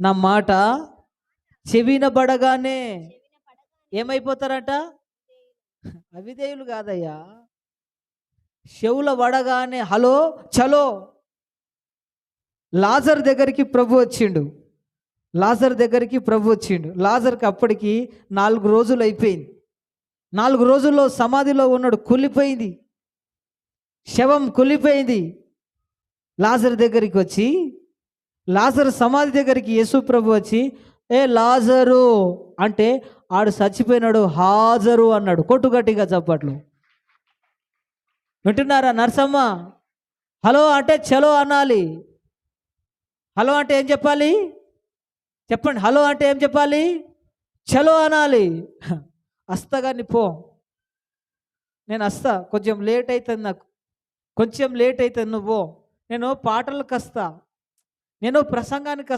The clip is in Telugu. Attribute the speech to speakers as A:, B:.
A: నా మాట చెవినబడగానే ఏమైపోతారట? అవిధేయులు కాదయ్యా. చెవుల పడగానే హలో చలో. లాజర్ దగ్గరికి ప్రభు వచ్చిండు. లాజర్ దగ్గరికి ప్రభు వచ్చిండు. లాజర్కి అప్పటికి నాలుగు రోజులు అయిపోయింది. నాలుగు రోజుల్లో సమాధిలో ఉన్నాడు కుళ్ళిపోయింది. శవం కుళ్ళిపోయింది. లాజర్ దగ్గరికి వచ్చి లాజరు సమాధి దగ్గరికి యేసు ప్రభు వచ్చి ఏ లాజరు అంటే ఆడు చచ్చిపోయినాడు హాజరు అన్నాడు. కొట్టుగట్టిగా చప్పట్లు. వింటున్నారా నర్సమ్మ? హలో అంటే చలో అనాలి. హలో అంటే ఏం చెప్పాలి? చెప్పండి హలో అంటే ఏం చెప్పాలి? చలో అనాలి. వస్తాగాని పో. నేను వస్తా కొంచెం లేట్ అవుతుంది నాకు. కొంచెం లేట్ అవుతుంది నువ్వు నేను పాటలకు వస్తా నేను ప్రసంగానికి